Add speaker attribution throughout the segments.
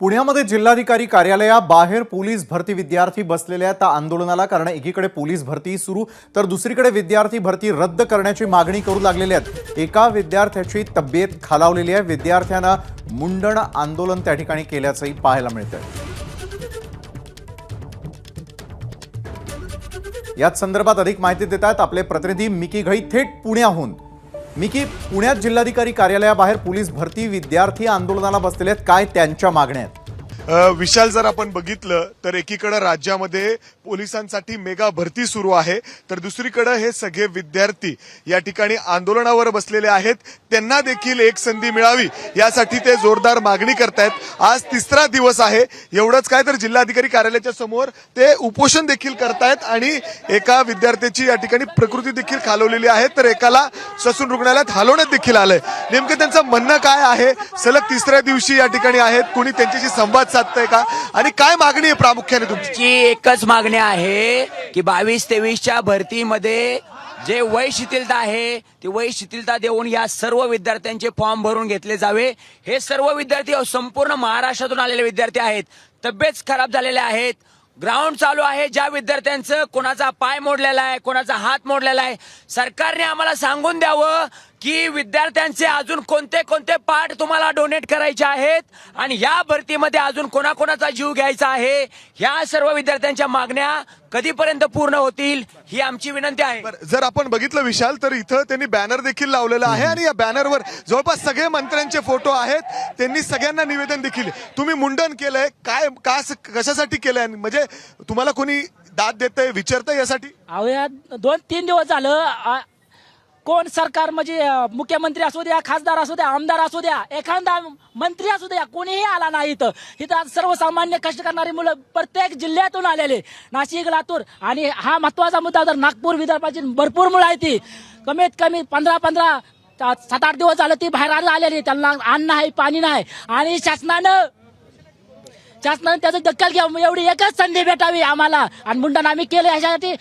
Speaker 1: पुण्यामध्ये जिल्हाधिकारी कार्यालयाबाहेर पोलीस भरती विद्यार्थी बसलेले आहेत. त्या आंदोलनाला कारण एकीकडे पोलीस भरती सुरू तर दुसरीकडे विद्यार्थी भरती रद्द करण्याची मागणी करू लागलेली आहेत. एका विद्यार्थ्याची तब्येत खालावलेली आहे. विद्यार्थ्यानं मुंडण आंदोलन त्या ठिकाणी केल्याचंही पाहायला मिळतंय. याच संदर्भात अधिक माहिती देत आहेत आपले प्रतिनिधी मिकी घई थेट पुण्याहून. मी की पुण्यात जिल्हाधिकारी कार्यालयाबाहेर पोलीस भरती विद्यार्थी आंदोलनाला बसलेले आहेत. काय त्यांच्या मागण्या आहेत?
Speaker 2: विशाल जर आपण बघितलं तर एकीकडे राज्यामध्ये पोलिसांसाठी मेगा भरती सुरू आहे. तर दुसरीकडे हे सगळे विद्यार्थी या ठिकाणी आंदोलनावर बसलेले आहेत. त्यांना देखील एक संधी मिळावी. यासाठी ते जोरदार मागणी करतायत. आज तिसरा दिवस आहे. एवढंच काय तर जिल्हाधिकारी कार्यालयाच्या समोर ते उपोषण देखील करतायत आणि एका विद्यार्थ्याची या ठिकाणी प्रकृती देखील खालवलेली आहे. तर एकाला ससून रुग्णालयात हलवण्यात देखील आलंय. नेमकं त्यांचं म्हणणं काय आहे? सलग तिसऱ्या दिवशी या ठिकाणी आहेत. कोणी त्यांच्याशी संवाद साधतंय का? आणि काय मागणी आहे प्रामुख्याने तुमची?
Speaker 3: एकच मागणी आहे की बावीस तेवीसच्या भरतीमध्ये जे वय शिथिलता आहे ती वय शिथिलता देऊन या सर्व विद्यार्थ्यांचे फॉर्म भरून घेतले जावे. हे सर्व विद्यार्थी संपूर्ण महाराष्ट्रातून आलेले विद्यार्थी आहेत. तब्येत खराब झालेले आहेत. ग्राउंड चालू आहे. ज्या विद्यार्थ्यांचं कोणाचा पाय मोडलेला आहे कोणाचा हात मोडलेला आहे सरकारने आम्हाला सांगून द्यावं की विद्यार्थ्यांचे अजून कोणते कोणते पाठ तुम्हाला डोनेट करायचे आहेत? आणि या भरतीमध्ये अजून कोणाकोणाचा जीव घ्यायचा आहे? ह्या सर्व विद्यार्थ्यांच्या मागण्या कधीपर्यंत पूर्ण होतील ही आमची विनंती आहे.
Speaker 2: बरं, जर आपण बघितलं विशाल तर इथं त्यांनी बॅनर देखील लावलेला आहे आणि या बॅनरवर जवळपास सगळे मंत्र्यांचे फोटो आहेत. त्यांनी सगळ्यांना निवेदन देखील. तुम्ही मुंडन केलंय काय का कशासाठी केलंय? म्हणजे तुम्हाला कोणी दाद देतंय विचारतंय यासाठी?
Speaker 4: अहो या दोन तीन दिवस झालं आ, कोण सरकार म्हणजे मुख्यमंत्री असू द्या खासदार असू द्या आमदार असू द्या एखादा मंत्री असू द्या कोणीही आला नाही इथं. इथं सर्वसामान्य कष्ट करणारी मुलं प्रत्येक जिल्ह्यातून आलेले नाशिक लातूर आणि हा महत्त्वाचा मुद्दा जर नागपूर विदर्भाची भरपूर मुलं आहे ती. कमीत कमी पंधरा पंधरा सात आठ दिवस झालं ती बाहेर आलेली त्यांना अन्न नाही पाणी नाही. आणि शासनानं शासनाने त्याचं दखल घ्यावं एवढी एकच संधी भेटावी आम्हाला. आणि मुंडन आम्ही केलं याच्यासाठी.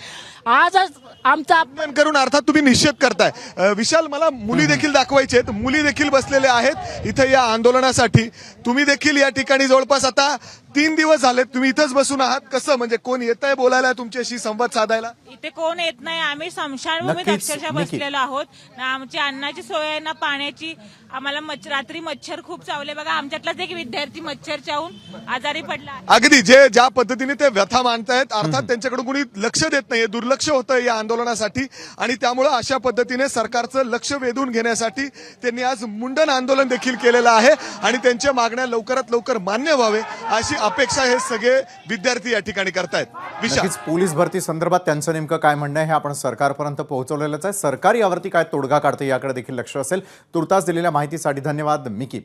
Speaker 4: आजच आमचा
Speaker 2: अपमान करून अर्थात तुम्ही निषेध करताय. विशाल मला मुली देखील दाखवायचे आहेत. मुली देखील बसलेले आहेत इथं या आंदोलनासाठी. तुम्ही देखील या ठिकाणी जवळपास आता तीन दिवस झाले तुम्ही इथंच बसून आहात. कसं म्हणजे कोण येत आहे बोलायला तुमच्याशी संवाद साधायला?
Speaker 5: इथे कोण येत नाही आम्ही स्मशानभूमीत
Speaker 1: नक्कीच,
Speaker 5: अक्षरशः
Speaker 1: नक्की.
Speaker 5: बसलेलो आहोत. ना आमची अन्नाची सोय आहे ना पाण्याची. आम्हाला मच्छ- रात्री मच्छर खूप चावले. बघा आमच्यातलाच एक विद्यार्थी मच्छर चावून आजारी पडला.
Speaker 2: अगदी जे ज्या पद्धतीने ते व्यथा मांडतायत अर्थात त्यांच्याकडे कोणी लक्ष देत नाहीये दुर्लक्ष होतं या आंदोलनासाठी. आणि त्यामुळे अशा पद्धतीने सरकारचं लक्ष वेधून घेण्यासाठी त्यांनी आज मुंडन आंदोलन देखील केलेलं आहे. आणि त्यांच्या मागण्या लवकरात लवकर मान्य व्हावे अशी अपेक्षा हे सगळे विद्यार्थी या ठिकाणी करतायत. विशाल.
Speaker 1: नक्कीच पोलीस भरती संदर्भात त्यांचं नेमकं काय म्हणणं आहे हे आपण सरकारपर्यंत पोहोचवलेलंच आहे. सरकार यावरती काय तोडगा काढते याकडे देखील लक्ष असेल. तुर्तास दिलेल्या माहितीसाठी धन्यवाद मिकी.